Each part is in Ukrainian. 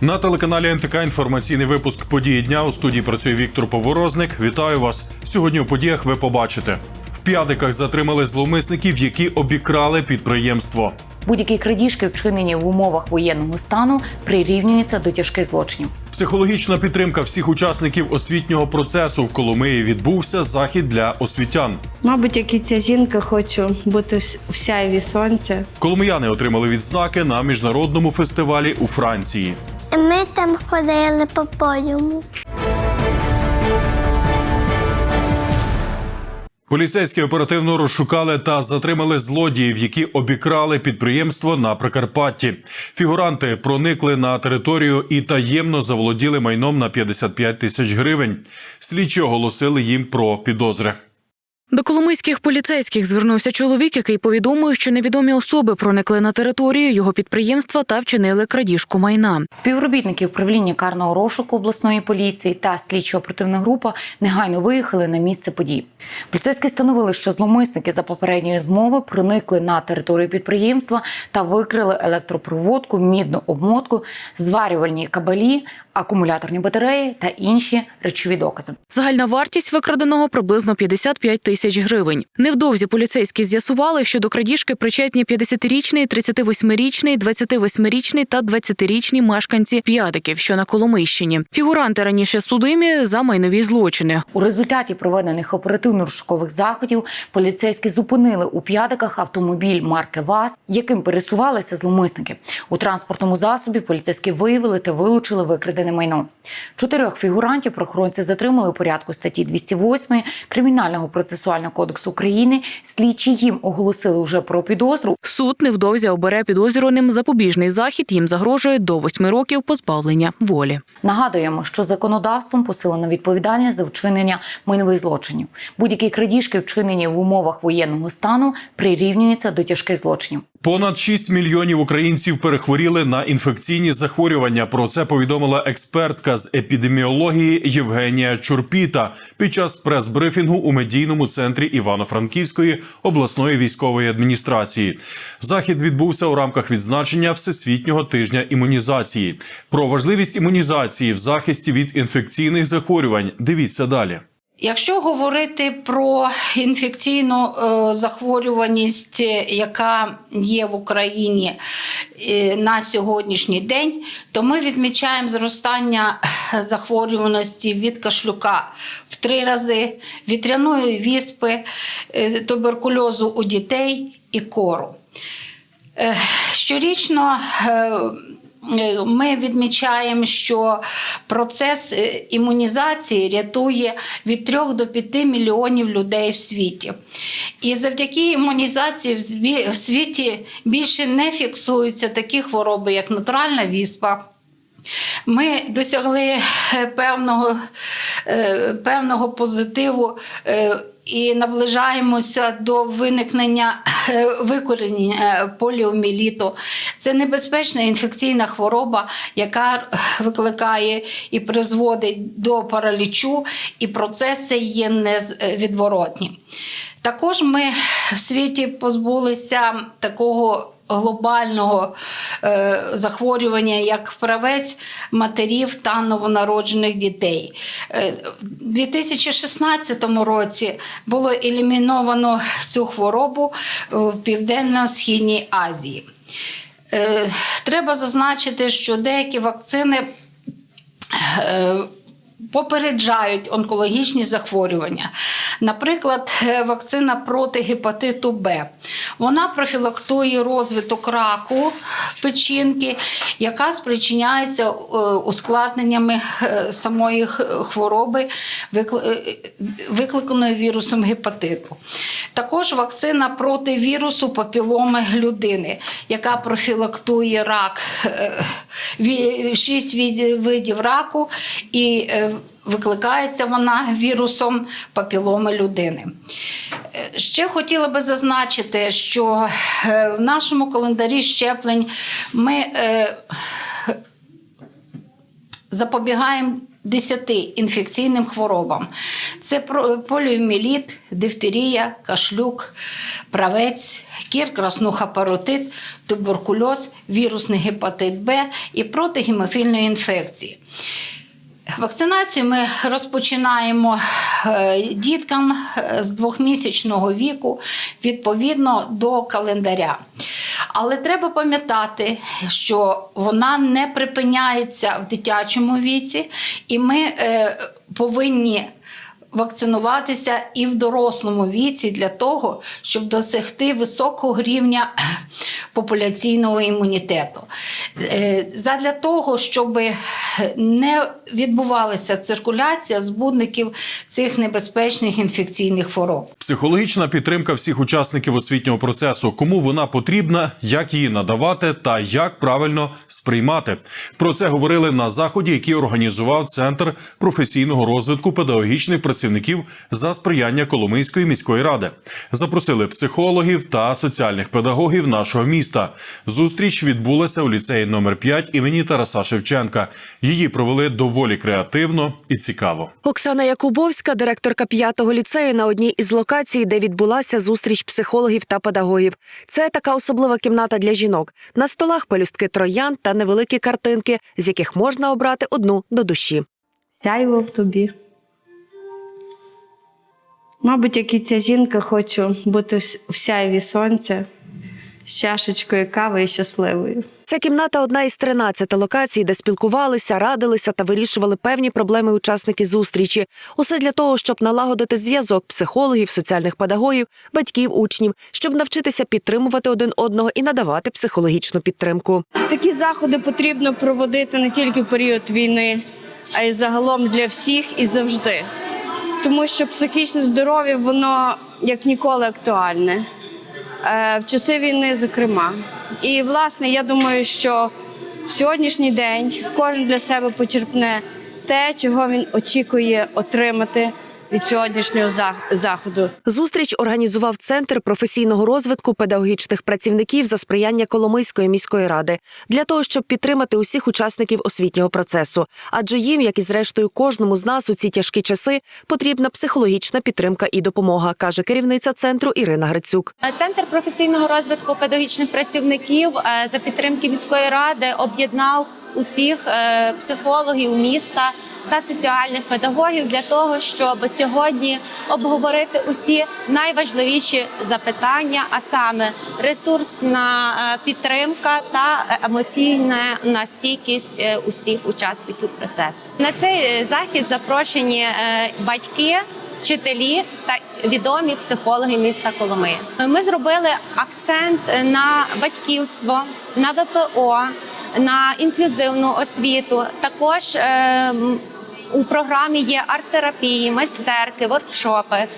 На телеканалі НТК інформаційний випуск події дня у студії працює Віктор Поворозник. Вітаю вас. Сьогодні у подіях ви побачите. В п'ядиках затримали зловмисників, які обікрали підприємство. Будь-які крадіжки, вчинені в умовах воєнного стану, прирівнюються до тяжких злочинів. Психологічна підтримка всіх учасників освітнього процесу в Коломиї відбувся захід для освітян. Мабуть, як і ця жінка, хочу бути в сяйві сонця. Коломияни отримали відзнаки на міжнародному фестивалі у Франції. Ми там ходили по подіуму. Поліцейські оперативно розшукали та затримали злодіїв, які обікрали підприємство на Прикарпатті. Фігуранти проникли на територію і таємно заволоділи майном на 55 тисяч гривень. Слідчі оголосили їм про підозри. До коломийських поліцейських звернувся чоловік, який повідомив, що невідомі особи проникли на територію його підприємства та вчинили крадіжку майна. Співробітники управління карного розшуку обласної поліції та слідчо-оперативна група негайно виїхали на місце подій. Поліцейські встановили, що зловмисники за попередньої змови проникли на територію підприємства та викрили електропроводку, мідну обмотку, зварювальні кабелі, акумуляторні батареї та інші речові докази. Загальна вартість викраденого приблизно 55 тисяч гривень. Невдовзі поліцейські з'ясували, що до крадіжки причетні 50-річний, 38-річний, 28-річний та 20-річні мешканці п'ядиків, що на Коломийщині. Фігуранти раніше судимі за майнові злочини. У результаті проведених оперативно-розшукових заходів поліцейські зупинили у п'ятиках автомобіль марки ВАЗ, яким пересувалися зловмисники. У транспортному засобі поліцейські виявили та вилучили викрадене майно. Чотирьох фігурантів прохоронці затримали у порядку статті 208 Кримінального процесуального кодексу України. Слідчі їм оголосили вже про підозру. Суд невдовзі обере підозрюваним запобіжний захід. Їм загрожує до восьми років позбавлення волі. Нагадуємо, що законодавством посилено відповідальність за вчинення майнових злочинів. Будь-які крадіжки, вчинені в умовах воєнного стану, прирівнюються до тяжких злочинів. Понад 6 мільйонів українців перехворіли на інфекційні захворювання. Про це повідомила експертка з епідеміології Євгенія Чурпіта під час прес-брифінгу у медійному центрі Івано-Франківської обласної військової адміністрації. Захід відбувся у рамках відзначення Всесвітнього тижня імунізації. Про важливість імунізації в захисті від інфекційних захворювань. Дивіться далі. Якщо говорити про інфекційну е, захворюваність, е, яка є в Україні е, на сьогоднішній день, то ми відмічаємо зростання захворюваності від кашлюка в три рази, вітряної віспи, туберкульозу у дітей і кору. Щорічно ми відмічаємо, що процес е, імунізації рятує від 3 до 5 мільйонів людей в світі. І завдяки імунізації в світі більше не фіксуються такі хвороби, як натуральна віспа. Ми досягли е, певного, е, певного позитиву е, і наближаємося до виникнення е, викорінення е, поліоміліту. Це небезпечна інфекційна хвороба, яка викликає і призводить до паралічу, і процеси є невідворотній. Також ми в світі позбулися такого глобального е, захворювання, як правець матерів та новонароджених дітей. Е, в 2016 році було еліміновано цю хворобу в Південно-Східній Азії. Е, треба зазначити, що деякі вакцини. е, Попереджають онкологічні захворювання. Наприклад, е, вакцина проти гепатиту Б. Вона профілактує розвиток раку печінки, яка спричиняється е, ускладненнями е, самої хвороби, викликаної вірусом гепатиту. Також вакцина проти вірусу папіломи людини, яка профілактує рак, шість видів раку і викликається вона вірусом папіломи людини. Е, Ще хотіла би зазначити, що е, в нашому календарі щеплень ми е, запобігаємо 10 інфекційним хворобам. Це поліоміеліт, дифтерія, кашлюк, правець, кір, краснуха, паротит, туберкульоз, вірусний гепатит Б і проти гемофільної інфекції. Вакцинацію ми розпочинаємо е, діткам е, з двохмісячного віку відповідно до календаря. Але треба пам'ятати, що вона не припиняється в дитячому віці, і ми е, повинні вакцинуватися і в дорослому віці для того, щоб досягти високого рівня популяційного імунітету. Задля того, щоб не відбувалася циркуляція збудників цих небезпечних інфекційних хвороб. Психологічна підтримка всіх учасників освітнього процесу, кому вона потрібна, як її надавати та як правильно сприймати. Про це говорили на заході, який організував центр професійного розвитку педагогічних працівників за сприяння Коломийської міської ради. Запросили психологів та соціальних педагогів нашого міста. Зустріч відбулася у ліцеї номер 5 імені Тараса Шевченка. Її провели доволі креативно і цікаво. Оксана Якубовська, директорка п'ятого ліцею на одній із локацій, де відбулася зустріч психологів та педагогів. Це така особлива кімната для жінок. На столах пелюстки троян та невеликі картинки, з яких можна обрати одну до душі. Сяйво в тобі. Мабуть, як і ця жінка, хочу бути в сяйві сонця з чашечкою кави і щасливою. Ця кімната одна із 13 локацій, де спілкувалися, радилися та вирішували певні проблеми учасники зустрічі. Усе для того, щоб налагодити зв'язок психологів, соціальних педагогів, батьків, учнів, щоб навчитися підтримувати один одного і надавати психологічну підтримку. Такі заходи потрібно проводити не тільки в період війни, а й загалом для всіх і завжди. Тому що психічне здоров'я воно як ніколи актуальне. Е, В часи війни, зокрема. І, власне, я думаю, що в сьогоднішній день кожен для себе почерпне те, чого він очікує отримати від сьогоднішнього заходу. Зустріч організував центр професійного розвитку педагогічних працівників за сприяння Коломийської міської ради для того, щоб підтримати усіх учасників освітнього процесу. Адже їм, як і зрештою, кожному з нас у ці тяжкі часи потрібна психологічна підтримка і допомога, каже керівниця центру Ірина Грицюк. Центр професійного розвитку педагогічних працівників е, за підтримки міської ради об'єднав усіх е, психологів міста та соціальних педагогів для того, щоб сьогодні обговорити усі найважливіші запитання, а саме ресурсна е, підтримка та емоційна настійкість е, усіх учасників процесу. На цей е, захід запрошені батьки вчителі та відомі психологи міста Коломиї. Ми зробили акцент на батьківство, на ВПО, на інклюзивну освіту. Також е, у програмі є арт-терапії, майстерки, воркшопи. Е,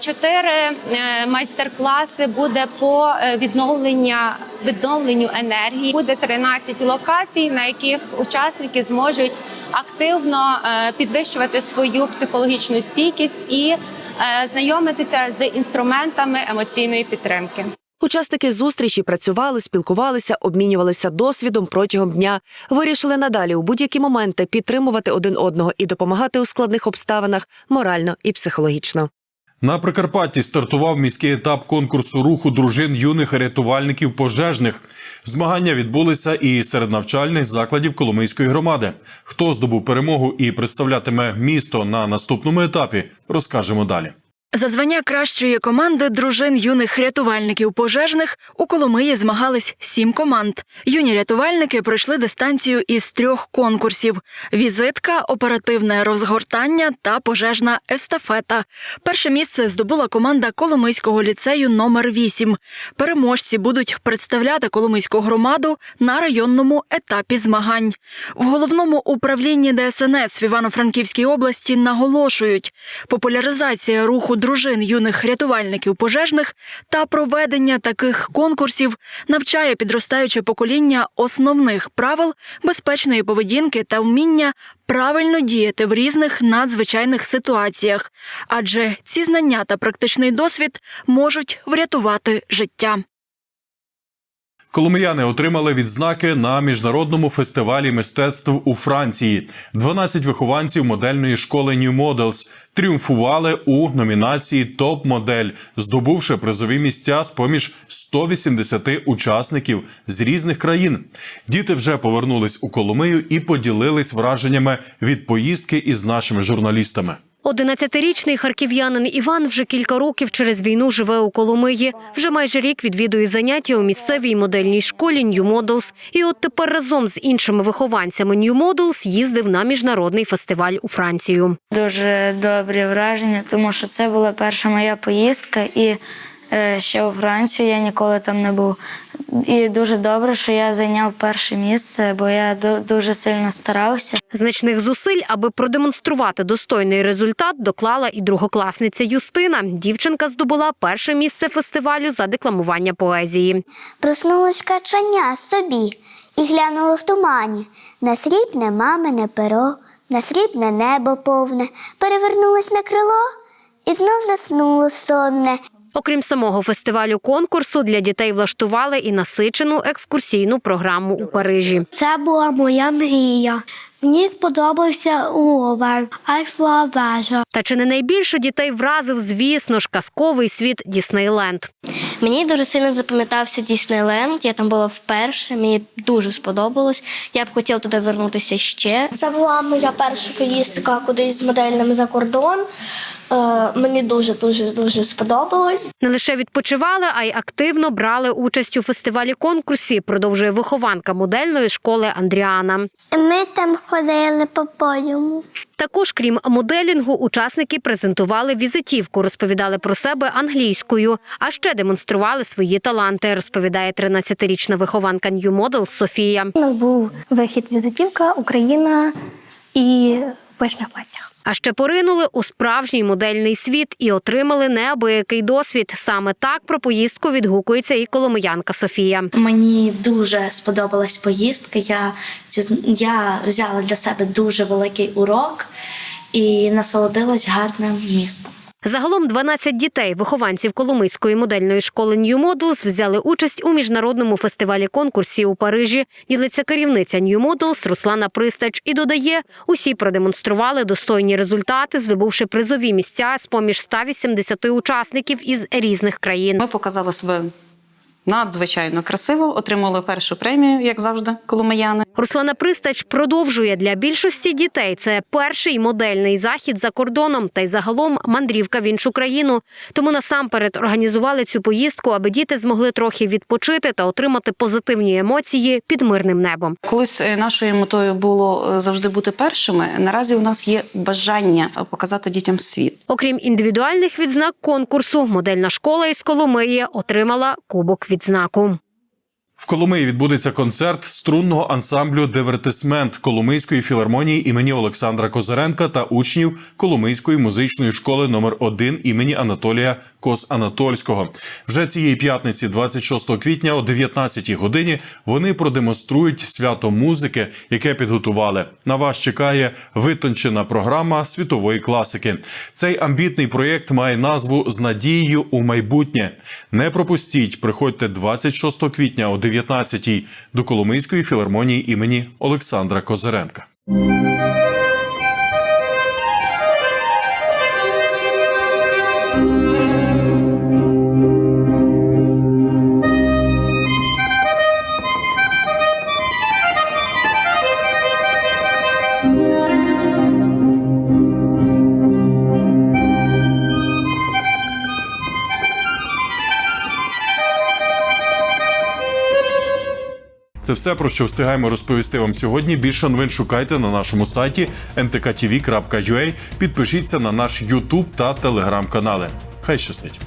Чотири е, майстер-класи буде по відновлення відновленню енергії. Буде 13 локацій, на яких учасники зможуть активно підвищувати свою психологічну стійкість і знайомитися з інструментами емоційної підтримки. Учасники зустрічі працювали, спілкувалися, обмінювалися досвідом протягом дня. Вирішили надалі у будь-які моменти підтримувати один одного і допомагати у складних обставинах морально і психологічно. На Прикарпатті стартував міський етап конкурсу руху дружин юних рятувальників пожежних. Змагання відбулися і серед навчальних закладів Коломийської громади. Хто здобув перемогу і представлятиме місто на наступному етапі, розкажемо далі. За звання кращої команди дружин юних рятувальників пожежних у Коломиї змагались сім команд. Юні рятувальники пройшли дистанцію із трьох конкурсів: візитка, оперативне розгортання та пожежна естафета. Перше місце здобула команда Коломийського ліцею номер 8 Переможці будуть представляти Коломийську громаду на районному етапі змагань. В головному управлінні ДСНС в Івано-Франківській області наголошують, популяризація руху дружин юних рятувальників пожежних та проведення таких конкурсів навчає підростаюче покоління основних правил безпечної поведінки та вміння правильно діяти в різних надзвичайних ситуаціях, адже ці знання та практичний досвід можуть врятувати життя. Коломияни отримали відзнаки на міжнародному фестивалі мистецтв у Франції. 12 вихованців модельної школи New Models тріумфували у номінації Топ-модель, здобувши призові місця з поміж 180 учасників з різних країн. Діти вже повернулись у Коломию і поділились враженнями від поїздки із нашими журналістами. 11-річний харків'янин Іван вже кілька років через війну живе у Коломиї. Вже майже рік відвідує заняття у місцевій модельній школі New Models. І от тепер разом з іншими вихованцями New Models їздив на міжнародний фестиваль у Францію. Дуже добрі враження, тому що це була перша моя поїздка, і ще у Францію я ніколи там не був. І дуже добре, що я зайняв перше місце, бо я дуже сильно старався. Значних зусиль, аби продемонструвати достойний результат, доклала і другокласниця Юстина. Дівчинка здобула перше місце фестивалю за декламування поезії. Проснулось качання собі і глянуло в тумані на срібне мамине перо, на срібне небо повне, перевернулось на крило і знов заснуло сонне. Окрім самого фестивалю конкурсу, для дітей влаштували і насичену екскурсійну програму у Парижі. Це була моя мрія. Мені сподобався Лувр, Альфова вежа. Та чи не найбільше дітей вразив, звісно ж, казковий світ Діснейленд. Мені дуже сильно запам'ятався Діснейленд. Я там була вперше. Мені дуже сподобалось. Я б хотіла туди вернутися ще. Це була моя перша поїздка кудись з моделями за кордон. Е, мені дуже дуже дуже сподобалось. Не лише відпочивали, а й активно брали участь у фестивалі конкурсі. Продовжує вихованка модельної школи Андріана. Ми там ходили по подіуму. Також, крім моделінгу, учасники презентували візитівку, розповідали про себе англійською, а ще демонстрували свої таланти. Розповідає 13-річна вихованка New Model Софія. У нас був вихід візитівка, Україна і пишних платтях. А ще поринули у справжній модельний світ і отримали неабиякий досвід. Саме так про поїздку відгукується і коломиянка Софія. Мені дуже сподобалась поїздка. Я, я взяла для себе дуже великий урок і насолодилась гарним містом. Загалом 12 дітей, вихованців Коломийської модельної школи New Models, взяли участь у міжнародному фестивалі конкурсі у Парижі. Ділиться керівниця New Models Руслана Пристач і додає, усі продемонстрували достойні результати, здобувши призові місця з поміж 180 учасників із різних країн. Ми показали себе надзвичайно красиво, отримали першу премію, як завжди, коломияни. Руслана Пристач продовжує для більшості дітей. Це перший модельний захід за кордоном та й загалом мандрівка в іншу країну. Тому насамперед організували цю поїздку, аби діти змогли трохи відпочити та отримати позитивні емоції під мирним небом. Колись е, нашою метою було е, завжди бути першими. Наразі у нас є бажання е, показати дітям світ. Окрім індивідуальних відзнак конкурсу, модельна школа із Коломиї отримала кубок відзнаку. В Коломиї відбудеться концерт струнного ансамблю Дивертисмент Коломийської філармонії імені Олександра Козаренка та учнів Коломийської музичної школи номер 1 імені Анатолія Кос-Анатольського. Вже цієї п'ятниці, 26 квітня, о 19 годині, вони продемонструють свято музики, яке підготували. На вас чекає витончена програма світової класики. Цей амбітний проєкт має назву з надією у майбутнє. Не пропустіть, приходьте 26 квітня о 19 до Коломийської філармонії імені Олександра Козаренка. Це все про що встигаємо розповісти вам сьогодні. Більше новин шукайте на нашому сайті ntktv.ua. Підпишіться на наш YouTube та Telegram канали. Хай щастить!